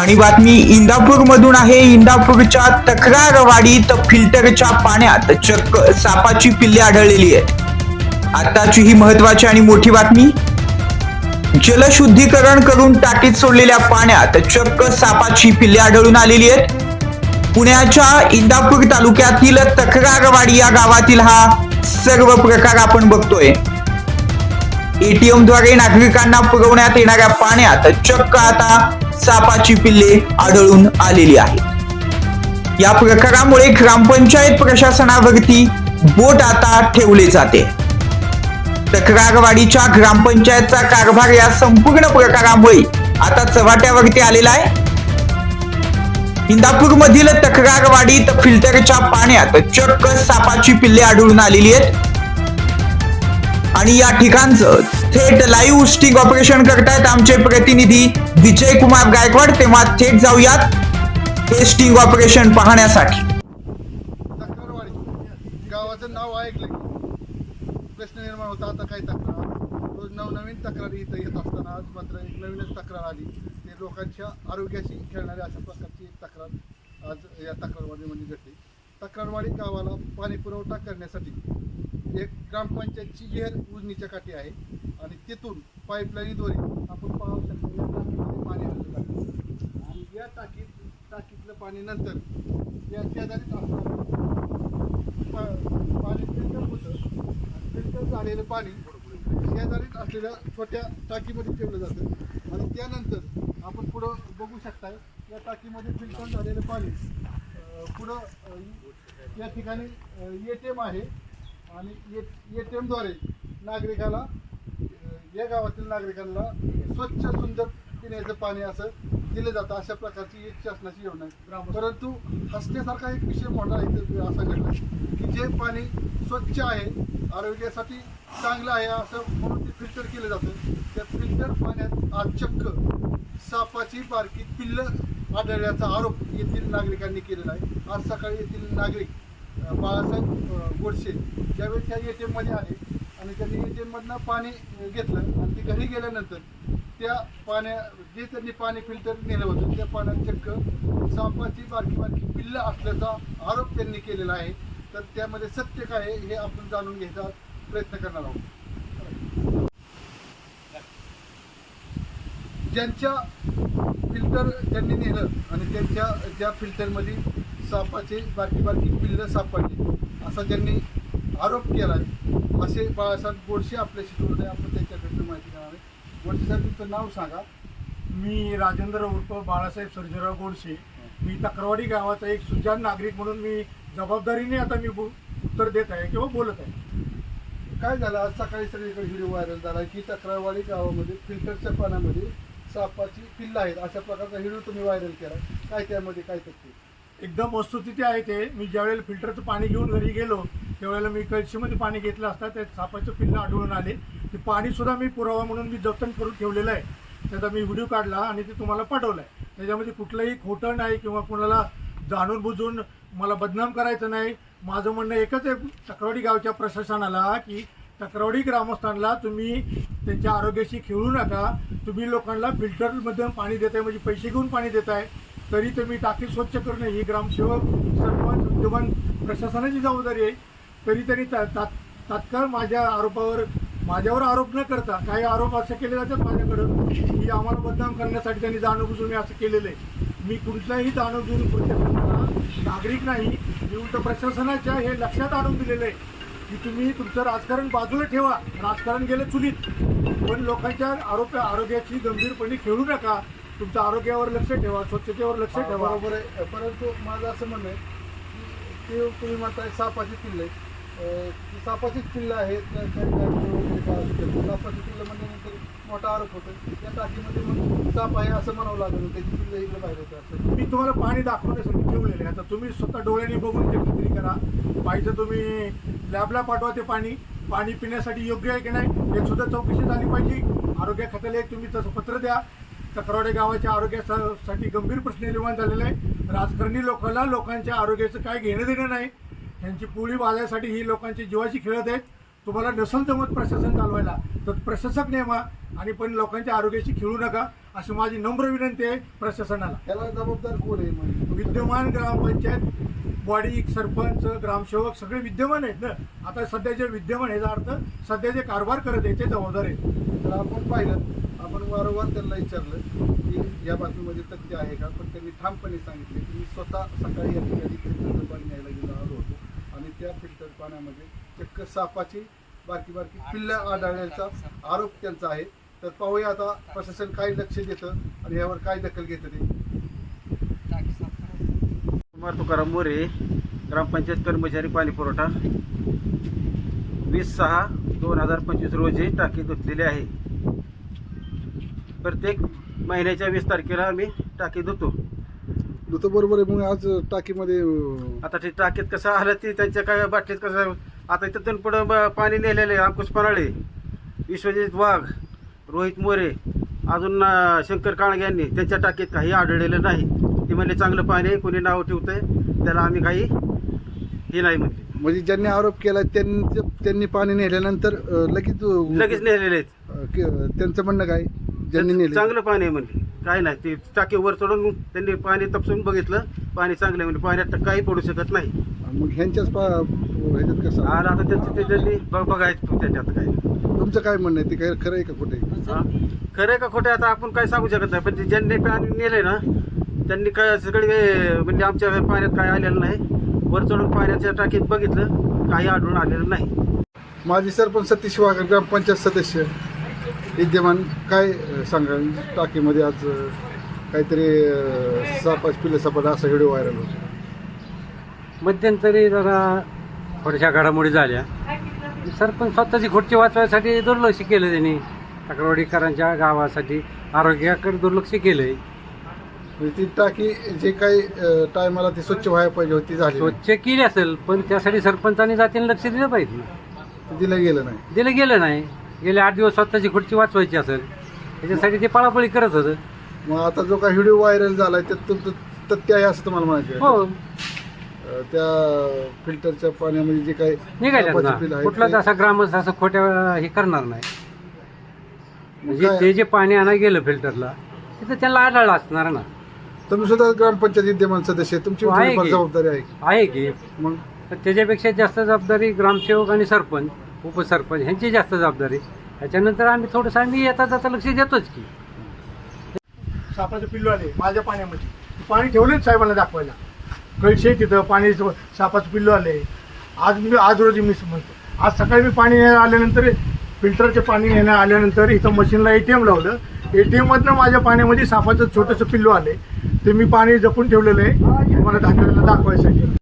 आणि बातमी इंदापूर मधून आहे. इंदापूरच्या तक्रारवाडीत फिल्टरच्या पाण्यात चक्क सापाची पिल्ले आढळलेली आहेत. आताची ही महत्वाची आणि मोठी बातमी. जलशुद्धीकरण करून टाकीत सोडलेल्या पाण्यात चक्क सापाची पिल्ले आढळून आलेली आहेत. पुण्याच्या इंदापूर तालुक्यातील तक्रारवाडी या गावातील हा सर्व प्रकार आपण बघतोय. एटीएमद्वारे नागरिकांना पुरवण्यात येणाऱ्या पाण्यात चक्क आता सापाची पिल्ले आढळून आलेली आहेत. या प्रकारामुळे ग्रामपंचायत प्रशासनावरती बोट आता ठेवले जाते. तक्रारवाडीच्या ग्रामपंचायतचा कारभार या संपूर्ण प्रकारामुळे आता चव्हाट्यावरती आलेला आहे. इंदापूर मधील तक्रारवाडीत फिल्टरच्या पाण्यात चक्क सापाची पिल्ले आढळून आलेली आहेत. आणि या ठिकाणचं थेट लाईव्ह स्टिंग ऑपरेशन करतायत आमचे प्रतिनिधी विजय कुमार गायकवाड. तेव्हा थेट जाऊयात हे स्टिंग ऑपरेशन पाहण्यासाठी. गावाचं नाव ऐकलं प्रश्न निर्माण होता आता काय तक्रार? रोज नवनवीन तक्रारी इथं येत असताना आज मात्र एक नवीनच तक्रार आली. ते लोकांच्या आरोग्याशी खेळणारी अशा प्रकारची एक तक्रार आज या तक्रारवाडीमध्ये म्हणजे घडली. तक्रारवाडी गावाला पाणी पुरवठा करण्यासाठी एक ग्रामपंचायतची विहीर उजनीच्या काठी आहे. आणि तिथून पाईपलाईनद्वारे आपण पाहू शकतो या टाकीमध्ये पाणी आलेलं आहे. आणि या टाकीत टाकीतलं पाणी नंतर या शेजारीच असणारं पाणी फिल्टर होतं. फिल्टर झालेलं पाणी शेजारीच असलेल्या छोट्या टाकीमध्ये ठेवलं जातं. आणि त्यानंतर आपण पुढं बघू शकताय या टाकीमध्ये फिल्टर झालेलं पाणी पुढं या ठिकाणी ए टी एम आहे. आणि ए टी एमद्वारे नागरिकाला या गावातील नागरिकांना स्वच्छ सुंदर पिण्याचं पाणी असं दिलं जातं. अशा प्रकारची एक शासनाची योजना आहे. परंतु हसण्यासारखा एक विषय मोठा इथं असा घडला की जे पाणी स्वच्छ आहे आरोग्यासाठी चांगलं आहे असं म्हणून ते फिल्टर केलं जातं. त्या फिल्टर पाण्यात आज चक्क सापाची बारकी पिल्लं आढळल्याचा आरोप येथील नागरिकांनी केलेला आहे. आज सकाळी येथील नागरिक बाळासाहेब गोडसे. ज्यावेळी त्या ए टी एममध्ये आले आणि त्यांनी ए टी एममधनं पाणी घेतलं आणि ते घरी गेल्यानंतर त्या पाण्या जे त्यांनी पाणी फिल्टर नेलं होतं त्या पाण्यात चक्क सापाची बारकी बारकी पिल्लं असल्याचा आरोप त्यांनी केलेला आहे. तर त्यामध्ये सत्य काय आहे हे आपण जाणून घ्यायचा प्रयत्न करणार आहोत. ज्यांच्या फिल्टर त्यांनी नेलं आणि त्यांच्या ज्या फिल्टरमध्ये सापाचे बारकी बारकी पिल्लं सापडली. असा ज्यांनी आरोप केला आहे असे बाळासाहेब गोडसे आपल्याशी जोडले आपण त्यांच्याकडनं माहिती घेणार आहे. गोडसे साहेब तुमचं नाव सांगा. मी राजेंद्र उर्फ बाळासाहेब सर्जेराव गोडसे. मी तक्रारवाडी गावाचा एक सुजान नागरिक म्हणून मी जबाबदारीने आता मी बो- उत्तर देत आहे किंवा बोलत आहे. काय झालं? आज सकाळी सगळीकडे व्हिडिओ व्हायरल झाला की तक्रारवाडी गावामध्ये फिल्टरच्या पाण्यामध्ये सापाची पिल्लं आहेत. अशा प्रकारचा व्हिडिओ तुम्ही व्हायरल केला. काय त्यामध्ये काय तथ्य? एकदम वस्तुस्थिती आहे ते. मी ज्यावेळेला फिल्टरचं पाणी घेऊन घरी गेलो त्यावेळेला मी कळशीमध्ये पाणी घेतलं असता त्यात सापाचं पिल्लं आढळून आले. ते पाणीसुद्धा मी पुरावा म्हणून मी जतन करून ठेवलेलं आहे. त्याचा मी व्हिडिओ काढला आणि ते तुम्हाला पाठवलं आहे त्याच्यामध्ये कुठलंही खोटं नाही किंवा कुणाला जाणून बुजून मला बदनाम करायचं नाही. माझं म्हणणं एकच आहे तक्रवाडी गावच्या प्रशासनाला की तक्रवाडी ग्रामस्थांना तुम्ही त्यांच्या आरोग्याशी खेळू नका. तुम्ही लोकांना फिल्टरमध्ये पाणी देताय म्हणजे पैसे घेऊन पाणी देताय. तरी तुम्ही टाकी स्वच्छ करणं ही ग्रामसेवक सरपंच विद्यमान प्रशासनाची जबाबदारी आहे. तरी त्यांनी तात्काळ माझ्या आरोपावर माझ्यावर आरोप न करता काही आरोप असे केले जातात माझ्याकडं की आम्हाला बदनाम करण्यासाठी त्यांनी जाणून मी असं केलेलं आहे. मी कुठलाही जाणून घेऊन कृत्य करणारा नागरिक नाही मी उलट प्रशासनाच्या हे लक्षात आणून दिलेलं आहे की तुम्ही तुमचं राजकारण बाजूला ठेवा. राजकारण गेलं चुलीत. पण लोकांच्या आरोग्य आरोग्याची गंभीरपणे खेळू नका. तुमच्या आरोग्यावर लक्ष ठेवा स्वच्छतेवर लक्ष ठेवा. बरोबर आहे. परंतु माझं असं म्हणणं आहे की ते तुम्ही म्हणताय सापाची ती सापाचीच पिल्लं आहेत. सापाची पिल्लं म्हणल्यानंतर मोठा आरोप होतो या टाकीमध्ये मग साप आहे असं म्हणावं लागेल त्याची पिल्लं इकडे बाहेर येतं असं. मी तुम्हाला पाणी दाखवण्यासाठी ठेवलेले आहे. आता तुम्ही स्वतः डोळ्यांनी बघून ते खात्री करा. पाहिजे तुम्ही लॅबला पाठवा ते पाणी. पाणी पिण्यासाठी योग्य आहे की नाही हे सुद्धा चौकशी झाली पाहिजे. आरोग्य खात्याला एक तुम्ही तसं पत्र द्या. तक्रावडे गावाच्या आरोग्यासाठी गंभीर प्रश्न निर्माण झालेला आहे. राजकारणी लोकांना लोकांच्या आरोग्याचं काय घेणं देणं नाही. त्यांची पोळी वाजण्यासाठी ही लोकांची जीवाशी खेळत आहेत. तुम्हाला नसल जमत प्रशासन चालवायला. तर प्रशासक नेमा आणि पण लोकांच्या आरोग्याशी खेळू नका अशी माझी नम्र विनंती आहे प्रशासनाला. त्याला जबाबदार कोण आहे विद्यमान ग्रामपंचायत बॉडी सरपंच ग्रामसेवक सगळे विद्यमान आहेत ना? आता सध्या जे विद्यमान याचा अर्थ सध्या जे कारभार करत आहे ते जबाबदार आहेत. तर आपण पाहिलं. वारंवार त्यांना विचारलं की या बातमीमध्ये तथ्य आहे का? पण त्यांनी ठामपणे सांगितले की मी स्वतः सकाळी या ठिकाणी फिल्टरचं पाणी न्यायला गेलो आलो होतो. आणि त्या फिल्टर पाण्यामध्ये चक्क सापाची बारकी बारकी पिल्लं आढळण्याचा आरोप त्यांचा आहे. तर पाहूया आता प्रशासन काय लक्ष देतं आणि यावर काय दखल घेतं ते. कुमार तुकाराम मोरे ग्रामपंचायत कर्मचारी पाणी पुरवठा. वीस सहा दोन हजार पंचवीस रोजी टाकी धुतलेली आहे. प्रत्येक महिन्याच्या वीस तारखेला आम्ही टाकी धुतो. तो बरोबर आहे. मग आज टाकीमध्ये अं, आता ते टाकीत कसं आलं ते त्यांच्या काय बाटलीत कसं आता तिथून पुढं ब- पाणी नेलेलं आहे. अंकुश पराळे विश्वजित वाघ रोहित मोरे अजून अं, शंकर काळगे यांनी त्यांच्या टाकीत काही आढळलेलं नाही. ते म्हणले चांगलं पाणी आहे कोणी नाव ठेवतंय त्याला आम्ही काही हे नाही म्हणले. म्हणजे ज्यांनी आरोप केला त्यांनी त्यांनी पाणी नेल्यानंतर अं, लगेच लगेच नेलेले आहेत. अं, के- त्यांचं म्हणणं काय? ज्यांनी नेले. चांगलं पाणी आहे म्हणले काय नाही ते टाकी वर चढून त्यांनी पाणी तपसून बघितलं. पाणी चांगलं आहे म्हणजे पाण्यात काही पडू शकत नाही. मग ह्यांच्याच पा ह्याच्यात कसं? आणि आता त्यांचं ते त्यांनी बघ- बघायचं त्याच्यात काय. तुमचं काय म्हणणं आहे? ते काय खरं आहे का कुठे हा? खरं आहे का खोटं आहे? आता आपण काय सांगू शकत नाही. पण ते ज्यांनी पाणी नेलंय ना त्यांनी काय सगळे म्हणजे आमच्या पाण्यात काय आलेलं नाही. वर चढून पाण्याच्या टाकीत बघितलं. काही आढळून आलेलं नाही. माजी सरपंच सतीश वाघ ग्रामपंचायत सदस्य. विद्यमान काय अं, सांगा टाकीमध्ये आज काहीतरी सापाच पिल्ले सापड असा व्हिडिओ व्हायरल होतो. मध्यंतरी जरा थोड्याशा घडामोडी झाल्या. सरपंच स्वतःची खुर्ची वाचवायसाठी दुर्लक्ष केलं त्यांनी. तक्रारवाडीकरांच्या गावासाठी आरोग्याकडे दुर्लक्ष केलंय. म्हणजे ती टाकी जे काही टायमाला ती स्वच्छ व्हायला पाहिजे होती झाली. स्वच्छ केली असेल पण त्यासाठी सरपंचांनी जातीने लक्ष दिलं पाहिजे. ना दिलं गेलं नाही. दिलं गेलं नाही. गेले आठ दिवस स्वतःची खुर्ची वाचवायची असेल त्याच्यासाठी ते पळापळी करत होतं. मग आता जो काही व्हिडिओ व्हायरल झालाय त्यात तुमचं तथ्य आहे असं तुम्हाला म्हणायचं आहे? हो. अं, त्या फिल्टरच्या पाण्यामध्ये जे काही निघाल्यात सापाची पिल्लं ना आहेत कुठलाच ते- असा ग्रामस्थ असं खोट्या हे करणार नाही. म्हणजे काय- ते जे पाणी आणा गेलं फिल्टरला तिथं त्यांना आढळलं असणार ना. तुम्ही सुद्धा ग्रामपंचायत विद्यमान सदस्य आहे. तुमची हो, आहे थोडीफार की. जबाबदारी आहे की. आहे की. मग? तर त्याच्यापेक्षा जास्त जबाबदारी ग्रामसेवक आणि सरपंच. उपसरपंच ह्यांची जास्त जबाबदारी. त्याच्यानंतर आम्ही थोडंसं आम्ही येता जाता लक्ष देतोच की. सापाचं पिल्लू आले माझ्या पाण्यामध्ये. पाणी ठेवलेच साहेबांना दाखवायला. कळशे तिथं पाणी सापाचं पिल्लू आले. आज मी आज रोजी मी म्हणतो आज सकाळी मी पाणी न्यायला आल्यानंतर फिल्टरचे पाणी नेण्या आल्यानंतर इथं मशीनला ए टी एम लावलं. ए टी एममधनं माझ्या पाण्यामध्ये सापाचं छोटंसं पिल्लू आले. ते मी पाणी जपून ठेवलेलं आहे मला दाखवायला दाखवायसाठी.